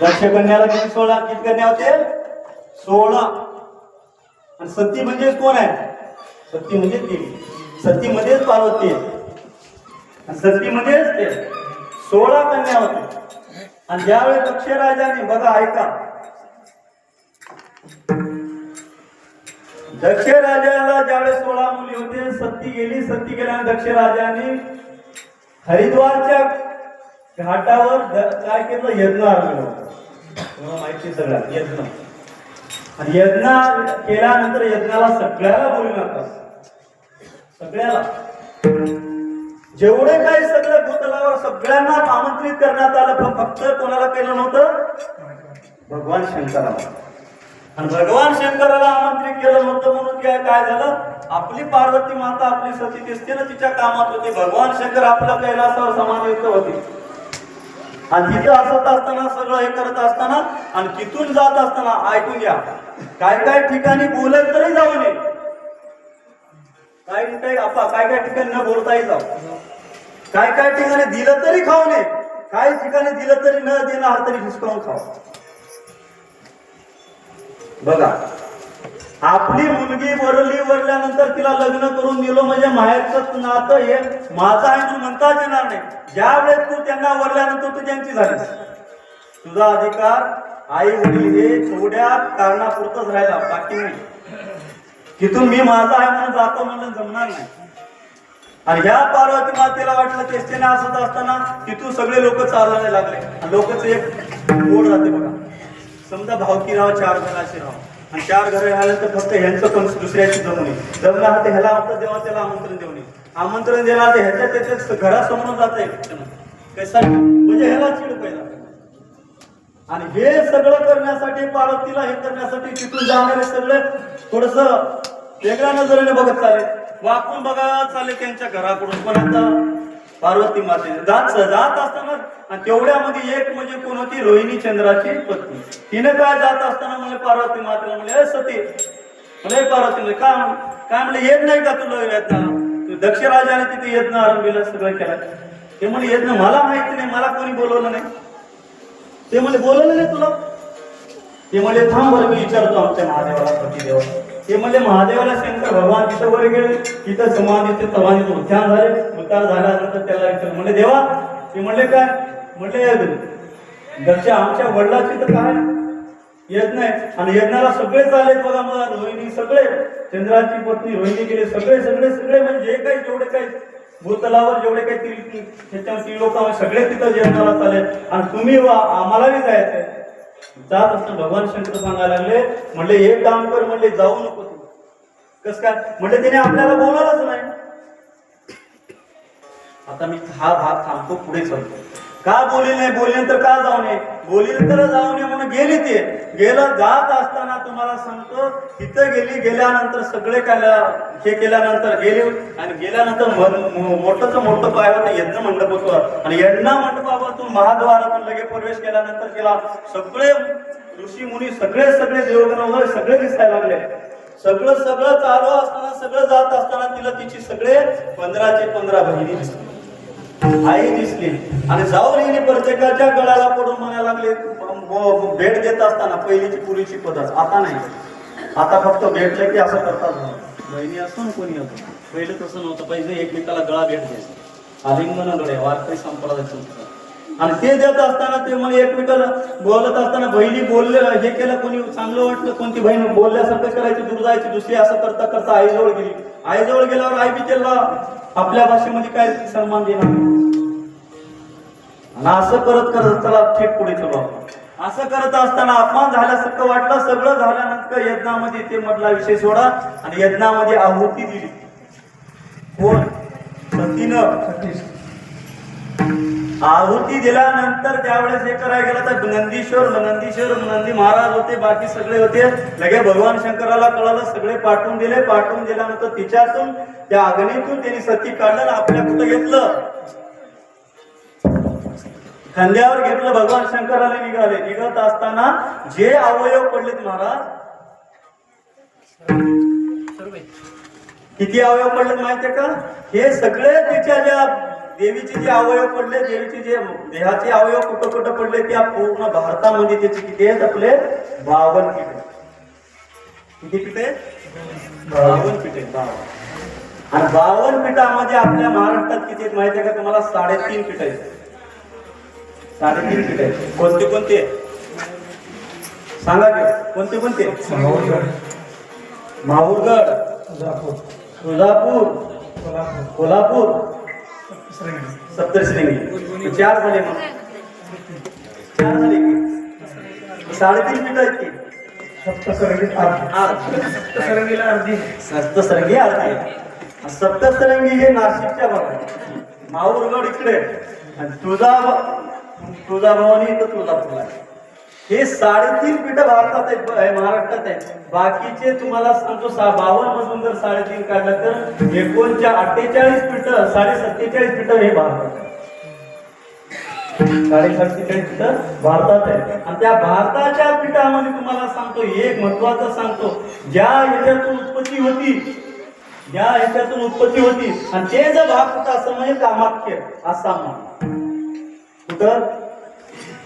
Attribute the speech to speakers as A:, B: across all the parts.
A: दक्ष कन्याला किती सोळा? किती कन्या होते? सोळा. आणि सती म्हणजे कोण आहे? सती म्हणजे देवी सती मध्येच पार्वती. आणि सती मध्येच ते. सोळा कन्या होते. आणि ज्यावेळी दक्ष राजाने बघा ऐका. दक्ष राजाला ज्यावेळेस सोळा मुली होते सती गेली सती गेल्याने दक्ष राजाने हरिद्वारच्या घाटावर काय केलं? यज्ञ आरंभलं तुम्हाला माहिती सगळ्या यज्ञ. आणि यज्ञ केल्यानंतर यज्ञाला सगळ्याला बोलू नका. सगळ्याला. जेवढे काही सगळ्या भूतलावर सगळ्यांना आमंत्रित करण्यात आलं पण फक्त कोणाला केलं नव्हतं? भगवान शंकराला. आणि भगवान शंकराला आमंत्रित केलं नव्हतं म्हणून काय काय झालं? आपली पार्वती माता आपली सती दिसते ना तिच्या कामात होती. भगवान शंकर आपल्या कैलासावर समाधित होते. आणि तिथं असत असताना सगळं हे करत असताना आणि तिथून जात असताना ऐकून घ्या. काय काय ठिकाणी बोलत तरी जाऊ नये. काय काय आपा काय काय ठिकाणी न बोलताही जाऊ. काय काय ठिकाणी दिलं तरी खाऊ नये. काही ठिकाणी दिलं तरी न देणार तरी हिसकावून खाऊ. बघा. आपली मुलगी वरली वरल्यानंतर तिला लग्न करून दिलो म्हणजे माहेरचं नातं हे माझं आहे म्हणून म्हणताच येणार नाही. ज्या वेळेस तू त्यांना वरल्यानंतर तू त्यांची झालीस. तुझा अधिकार आई वडील हे थोड्या कारणापुरतच राहिला बाकी नाही. तिथून मी माझा आहे म्हणून जातो म्हणून जमणार नाही. आणि ह्या पार्वती मातेला वाटलं तेस्तेने असत असताना तिथून सगळे लोक चालायला लागले. लोकच एक गोड राहते बघा. समजा भावकी राव चार घराचे राव. आणि चार घर तर फक्त ह्यांचं पण दुसऱ्याची जमणे जमणं हा ते ह्याला आपलं देवा त्याला आमंत्रण देऊ नये आमंत्रण देणार ते ह्याच्या त्याच्याच घरासमोर जात आहे. कसा म्हणजे ह्याला चिड पहिला. आणि हे सगळं करण्यासाठी पार्वतीला हे करण्यासाठी तिथून जाणारे सगळे थोडस वेगळ्या नजरेने बघत चाले वाकून बघा चाले त्यांच्या घराकडून. पण आता पार्वती माते जात जात असताना आणि तेवढ्यामध्ये एक म्हणजे कोण होती? रोहिणी चंद्राची पत्नी. तिने काय जात असताना म्हणजे पार्वती मातेला म्हणजे सती म्हणजे पार्वती म्हणजे काय काय म्हणले येत नाही का तुला यज्ञ दक्ष राजाने तिथे यज्ञ आरंभिला सगळं केलं. ते म्हणजे यज्ञ मला माहिती नाही मला कोणी बोलवलं नाही. ते म्हणजे बोलवलं नाही तुला? ते म्हणजे थांब बरं मी विचारतो आमच्या महादेवाला पतीदेवा ते म्हणजे महादेवाला शंकर भगवान तिथं वर गेले तिथं समाधी ते समाधी उद्यान झाले उतार झाल्यानंतर त्याला विचार म्हणजे देवा. ते म्हणले काय? म्हणले घरच्या आमच्या वडिलाची तर काय? येत नाही. आणि यज्ञाला सगळे चालेल बघा मला रोहिणी सगळे. चंद्राची पत्नी रोहिणी गेले सगळे सगळे सगळे. म्हणजे जे काही जेवढे काही भूतलावर जेवढे काही ती त्याच्यावर लोक सगळे तिथं यज्ञाला चालेल. आणि तुम्ही वा आम्हालाही जायचंय. जात असताना भगवान शंकर सांगायला लागले म्हणले एक काम कर म्हणले जाऊ नको तू. कस काय? म्हणले तिने आपल्याला बोलायलाच नाही. आता मी हा भाग थांबतो पुढे चालतो. का बोलली नाही? बोलली तर का जाऊ नये? बोलली तर जाऊ नये म्हणून गेली ते. गेलं जात असताना तुम्हाला सांगतो तिथं गेली गेल्यानंतर सगळे काय हे केल्यानंतर गेले आणि गेल्यानंतर मोठंच मोठं पाय होतं यज्ञ मंडप होतं. आणि यज्ञ मंडपापातून महाद्वारातून लगे प्रवेश केल्यानंतर तिला सगळे ऋषी मुनी सगळे सगळे देवगण वगैरे सगळे दिसायला लागले. सगळं सगळं चालू असताना सगळं जात असताना तिला तिची सगळे पंधराचे पंधरा बहिणी दिसली. आई दिसली. आणि जाऊन हिने प्रत्येकाच्या गळाला पडून म्हणायला लागले भेट देत असताना पहिलीची पुरीची पद्धत. आता नाही. आता फक्त भेटलं की असं करतात. बहिणी असतो ना कोणी असो. पहिलं तसं नव्हतं. पहिले एकमेकाला गळा भेट द्यायचं. आलिंगन गळे वारकरी संप्रदाय आणि ते देत असताना ते मग एकमेकाला बोलत असताना बहिणी बोलले हे केलं कोणी चांगलं वाटलं? कोणती बहीण बोलल्यासारखं करायची दूर जायची दुसरी असं करता करता आईजवळ गेली. आईजवळ गेल्यावर आई बी त्याला आपल्या भाषेमध्ये काय सन्मान देणार? आणि असं करत करत चला ठीक पुढे चलो असं करत असताना अपमान झाल्यासारखं वाटलं सगळं झाल्यानंतर यज्ञामध्ये ते मधला विषय सोडा आणि यज्ञामध्ये आहुती दिली. कोण? सतीनं. आहुती दिल्यानंतर त्यावेळेस हे करायला गेला तर नंदीश्वर नंदीश्वर नंदी महाराज होते बाकी सगळे होते. लगे भगवान शंकराला कळालं सगळे पाठवून दिले. पाठवून दिल्यानंतर तिच्यातून त्या अग्नीतून त्यांनी सती काढलं आपल्या कुठं घेतलं. खांद्यावर घेतलं भगवान शंकराला निघाले. निघत असताना जे अवयव पडलेत महाराज किती अवयव पडलेत माहितीये का? हे सगळे तिच्या ज्या देवीचे जे अवयव पडले देवीचे जे देहाचे अवयव कुठं कुठं पडले त्या पूर्ण भारतामध्ये त्याचे किती आहेत आपले बावन पीठ. किती पीठ? आहेत बावन पीठ आहेत बावन आणि बावन पीठामध्ये आपल्या महाराष्ट्रात किती आहेत माहिती आहे का? तुम्हाला साडेतीन पीठ आहेत. साडेतीन पीठ आहेत. कोणते कोणते? सांगा की कोणते कोणते? माहूरगड. तुळजापूर. कोल्हापूर. सप्तशृंगी. चार झाले मग. चार झाले की? साडेतीन मिनिटं आहेत की? सप्तसरंगी आरती सप्तसरंगी हे नाशिकच्या भागात माहूरगड इकडे आणि तुळजा तुळजाभवानी इथं तुळजापूरला आहे. हे साडेतीन पीठ भारतात आहे महाराष्ट्रात आहे बाकीचे तुम्हाला सांगतो सा बावन्न मधून जर साडेतीन काढलं तर एकोणच्या अठ्ठेचाळीस पीठ साडे सत्तेचाळीस पीठ हे भारतात साडे सत्तेचाळीस पीठ भारतात आहे आणि त्या भारताच्या पीठामध्ये तुम्हाला सांगतो एक महत्वाचं सांगतो ज्या याच्यातून उत्पत्ती होती ज्या ह्याच्यातून उत्पत्ती होती आणि ते जर भाग होता असं म्हणजे कामाख्य आसाम कुठं?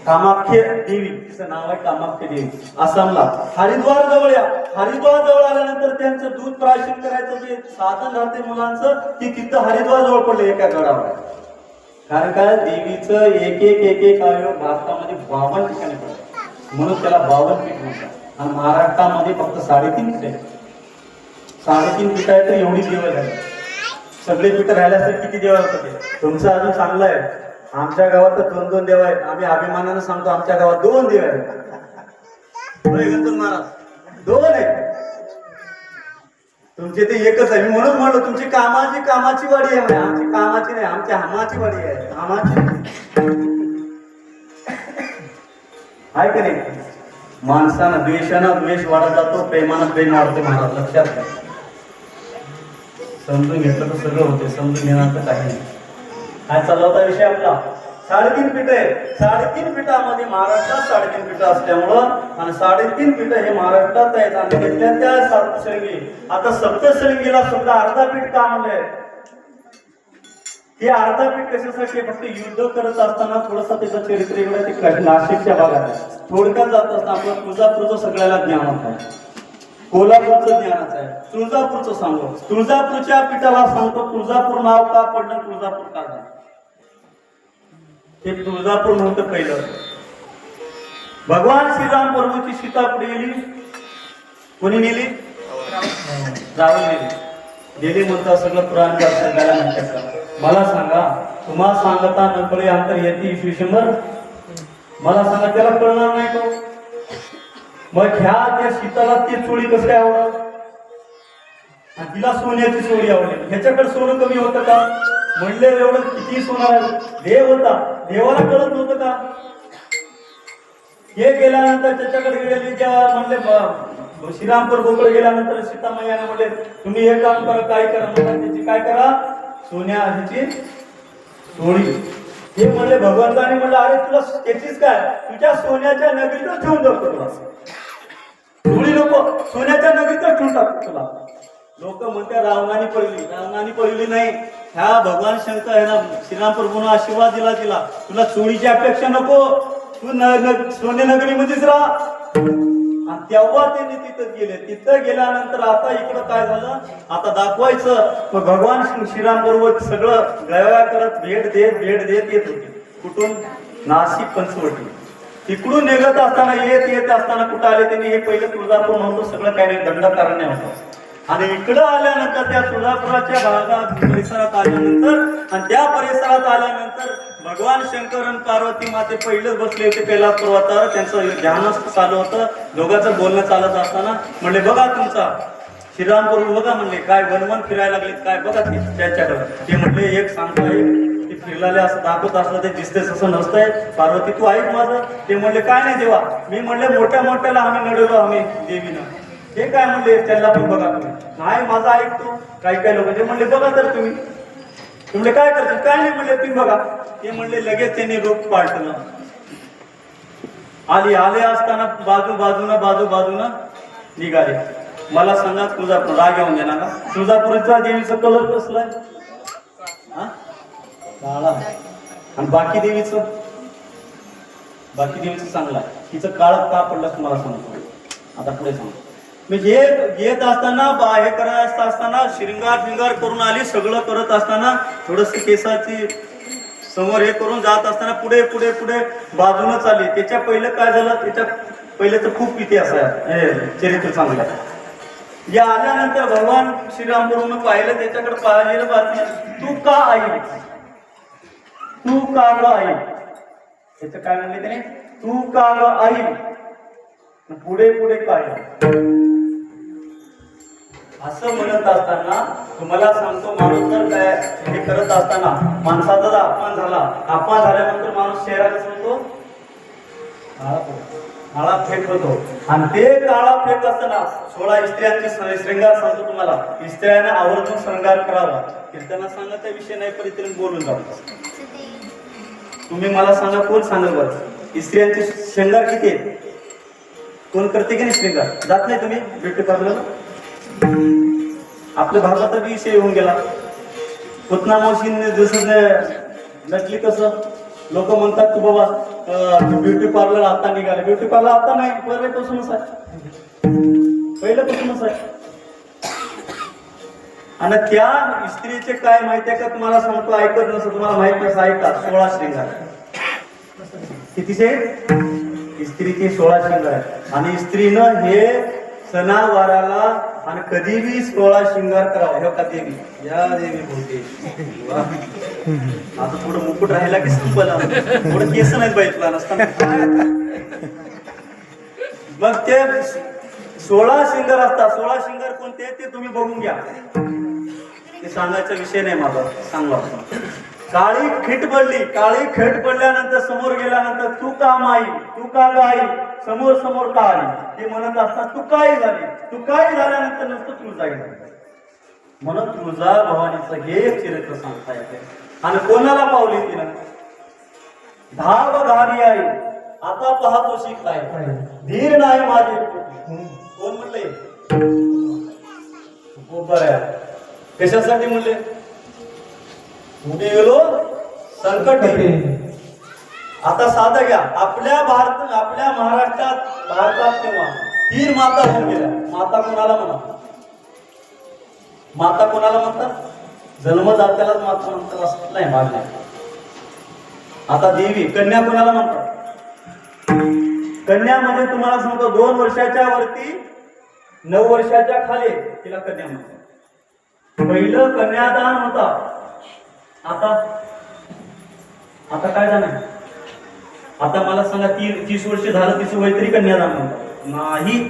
A: कामाख्य देवी तिचं नाव आहे कामाख्य देवी. आसामला. हरिद्वार जवळ या. हरिद्वार जवळ आल्यानंतर त्यांचं दूध प्राशन करायचं जे साधन राहते मुलांचं ती तिथं हरिद्वार जवळ पडलं एका गडावर. कारण काय देवीचं एक एक एक एक अवयव भारतामध्ये बावन्न ठिकाणी पडलं. म्हणून त्याला बावन्न पीठ म्हणतात. आणि महाराष्ट्रामध्ये फक्त साडेतीन पीठ आहे साडेतीन पीठ आहे तर एवढी देव झाली. सगळे पीठ राहिल्यास किती देव होते? तुमचं अजून चांगलं आहे. आमच्या गावात तर दोन दोन देव आहेत. आम्ही अभिमानानं सांगतो आमच्या गावात दोन देव आहेत. महाराज. दोन आहेत. तुमचे ते एकच आहे. मी म्हणून म्हणलो तुमची कामाची कामाची वाडी आहे आमची कामाची नाही आमची हमाची वाडी आहे. हमाची आहे का नाही? माणसानं द्वेषानं द्वेष वाढत जातो प्रेमानं प्रेम वाढतो महाराज. लक्षात घ्या. समजून घेतलं तर सगळं होते समजून घेणार तर काही नाही. हा चालला होता विषय आपला. साडेतीन पीठ आहे साडेतीन पीठामध्ये महाराष्ट्रात साडेतीन पीठ असल्यामुळं आणि साडेतीन पीठ हे महाराष्ट्रात आहेत. आणि त्यातल्या त्या सप्तशृंगी. आता सप्तशृंगीला सुद्धा अर्धा पीठ का म्हणलंय? हे अर्धा पीठ कशासाठी फक्त युद्ध करत असताना थोडस त्याचं चरित्र इकडे ते नाशिकच्या भागात आहे. थोडक्यात जात असताना आपलं तुळजापूरचं सगळ्याला ज्ञान आहे कोल्हापूरचं ज्ञानाचं आहे. तुळजापूरचं सांगतो तुळजापूरच्या पीठाला सांगतो तुळजापूर नाव का पडलं? तुळजापूर का ते हे तुळजापूर नव्हतं पहिलं. भगवान श्रीराम प्रभूची सीता कुठे गेली? कोणी नेली? रावण नेली. गेली म्हणता सगळं पुराण सांगायला म्हणतात. मला सांगा तुम्हाला सांगता नकळे अंतर येते इसवी शंभर? मला सांगा त्याला कळणार नाही तो. मग ह्या त्या सीताला ती चोळी कसं काय आवडत? आणि तिला सोन्याची सोडी आवडली. ह्याच्याकडे सोनं कमी होतं का? म्हणले एवढं किती सोना देव होता. देवाला कळत नव्हतं का? हे गेल्यानंतर त्याच्याकडे गेले जेव्हा म्हणले श्रीरामपूर गोकुळ गेल्यानंतर सीतामय्याने म्हणले तुम्ही हे काम करा काय करा त्याची काय करा? सोन्या ह्याची सोडी हे म्हणले भगवंताने म्हणलं अरे तुला त्याचीच काय? तुझ्या सोन्याच्या नगरीतच ठेवून जातो तुला. चोळी नको. सोन्याच्या नगरीतच ठेवून टाकतो तुला. लोक म्हणते रावणाने पडली रावणाने पडली नाही. ह्या भगवान शंकर ह्या श्रीराम प्रभून आशीर्वाद दिला तिला तुला चोळीची अपेक्षा नको. तू न, न, सोने नगरीमध्येच राहा. आणि तेव्हा त्यांनी तिथं गेले. तिथं गेल्यानंतर आता इकडं काय झालं? आता दाखवायचं. मग भगवान श्रीराम बरोबर सगळं गव्या करत भेट देत भेट देत येत होते. कुठून? नाशिक पंचवटी. तिकडून निघत असताना येत येत असताना कुठं आले त्यांनी? हे पहिलं तुळजापूर म्हणतो सगळं काही नाही. दंडकारण्य होतं. आणि इकडं आल्यानंतर त्या सोलापुराच्या भागात परिसरात आल्यानंतर आणि त्या परिसरात आल्यानंतर भगवान शंकर आणि पार्वती माते पहिलेच बसले होते कैलास पर्वतावर त्यांचं ध्यान चालू होतं. दोघांचं बोलणं चालत असताना म्हणले बघा तुमचा श्रीराम बघा म्हणले काय वनवन फिरायला लागले काय बघा ते ते म्हणले एक सांगतो एक. ते फिरलेले असं दाखवत असलं ते दिसतेच असं नसतंय. पार्वती तू ऐक माझं. ते म्हणले काय नाही देवा. मी म्हणले मोठ्या मोठ्याला आम्ही नडवलो आम्ही देवीनं. हे काय म्हणले? त्यांना पण बघा तुम्ही. नाही माझा ऐकतो. काही काही लोक ते म्हणले बघा तर तुम्ही. ते म्हणले काय करतो काय नाही म्हणले तुम्ही बघा. ते म्हणले लगेच त्यांनी रोप पाळतलं आली आले असताना बाजू बाजूनं बाजू बाजूनं निघाले. मला सांगा तुळजापूर राग येऊन देणार का तुळजापूरचा देवीचा कलर कसलाय हा? काळा. आणि बाकी देवीचं? बाकी देवीचं चांगला आहे. तिचं काळ का पडलं तुम्हाला सांगतो. आता पुढे सांगतो. म्हणजे येत असताना बा हे करत असताना श्रृंगार बिंगार करून आली सगळं करत असताना थोडस केसाची समोर हे करून जात असताना पुढे पुढे पुढे बाजूनच आली. त्याच्या पहिलं काय झालं? त्याच्या पहिले तर खूप इतिहास आहे. हे चरित्र चांगलं या आल्यानंतर भगवान श्रीराम म्हणून पाहिलं त्याच्याकडे पाहिलेलं बातमी तू का आई? तू का ग आई? त्याचं काय म्हणले त्याने? तू का ग आई? पुढे पुढे काय करत असताना तुम्हाला सांगतो माणूस जर काय हे करत असताना माणसाचा जर अपमान झाला अपमान झाल्यानंतर माणूस शहराला सांगतो काळा फेक होतो. आणि ते काळा फेक असताना सोळा स्त्रियांचे श्रृंगार सांगतो तुम्हाला. स्त्रियांना आवर्जून श्रृंगार करावा. कीर्तना त्या विषय नाही परितरी बोलून जातो तुम्ही मला सांगा कोण सांगा बरं? स्त्रियांचे श्रृंगार किती कोण करते की नाही श्रृंगार? जात नाही तुम्ही? ब्युटी पार्लरला आपल्या भारताचा विषय येऊन गेला. पुतना मावशीने जसं नटली कसं लोक म्हणतात की बाबा ब्युटी पार्लर आता निघाले. ब्युटी पार्लर आता नाही पहिल्यापासूनच आहे. पहिल्यापासूनच आहे. आणि त्या स्त्रीचे काय माहिती आहे का? तुम्हाला सांगतो ऐकत नसतं तुम्हाला माहीत नसतं ऐका. सोळा श्रृंगार कितीचे? स्त्रीचे सोळा श्रृंगार आहेत. आणि स्त्रीनं हे सणावाराला आणि कधी बी सोळा श्रृंगार करावा हे का देवी या देवी बोलते आता थोडं मुकुट राहिला की संपला थोडं केस नाहीत बाईतला नसताना मग ते सोळा शिंगर असतात सोळा शिंगर कोणते ते तुम्ही बघून घ्या. ते सांगायचा विषय नाही माझा सांगा. काळी खिट पडली. काळी खेट पडल्यानंतर समोर गेल्यानंतर तू का माई? तू का गाई? समोर समोर का आली? ते म्हणत असतात तू काय झाली? तू काय झाल्यानंतर नसतं तुळजा गेली म्हणून तुळजा भवानीचं हे चरित्र सांगता येते. आणि कोणाला पावली तिनं? धाव घाली आई आता पाहतो शिकताय. धीर नाही माझे. कोण म्हणले? गोबर आहे. कशासाठी म्हणले? उभी गेलो संकट आता साधं घ्या. आपल्या भारत आपल्या महाराष्ट्रात भारतात किंवा तीन माता होऊन गेल्या. माता कोणाला म्हणा? माता कोणाला म्हणतात? जन्मदात्यालाच माता म्हणतात असं नाही नाही. आता देवी कन्या कोणाला म्हणतात? कन्या म्हणजे तुम्हाला सांगतो दोन वर्षाच्या वरती नऊ वर्षाच्या खाली तिला कन्या म्हणतात. पहिलं कन्यादान होता. आता आता काय झालं? आता मला सांगा ती तीस वर्ष झालं तीस वय तरी कन्यादान नाही.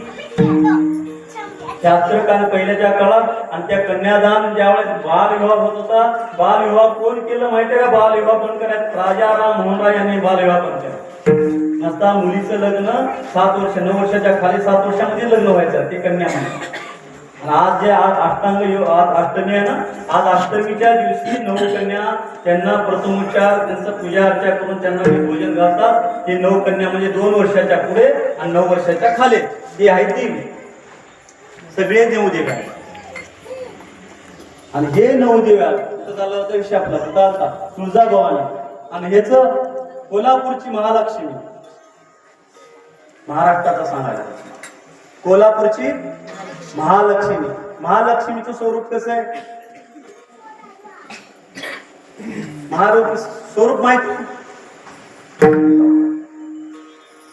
A: शास्त्र काल पहिल्याच्या काळात आणि त्या कन्यादान ज्यावेळेस बालविवाह होत होता बालविवाह कोण केलं माहितीये का? बालविवाह पण करायचं? राजा राम मोहन यांनी बालविवाह पण केला. नसता मुलीचं लग्न सात वर्ष नऊ वर्षाच्या खाली सात वर्षामध्ये लग्न व्हायचं ते कन्या म्हणतात आज जे आज अष्टांग योग आज अष्टमी आहे ना आज अष्टमीच्या दिवशी नऊ कन्या त्यांना प्रथमोपचार त्यांचं पूजा अर्चा करून त्यांना भोजन घालतात. ते नऊ कन्या म्हणजे दोन वर्षाच्या पुढे आणि नऊ वर्षाच्या खाली. ती आहे ती सगळे देवदेव आहे आणि हे नवदेव आहे कुठं झालं होतं? विषय आपला कुठं आलता तुळजाभवानी. आणि हेच कोल्हापूरची महालक्ष्मी. महाराष्ट्राचा सांगायला कोल्हापूरची महालक्ष्मी. महालक्ष्मीचं स्वरूप कसं आहे? महारूप स्वरूप माहिती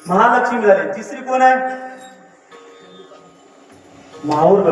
A: महालक्ष्मी झाली. तिसरी कोण आहे? माहूर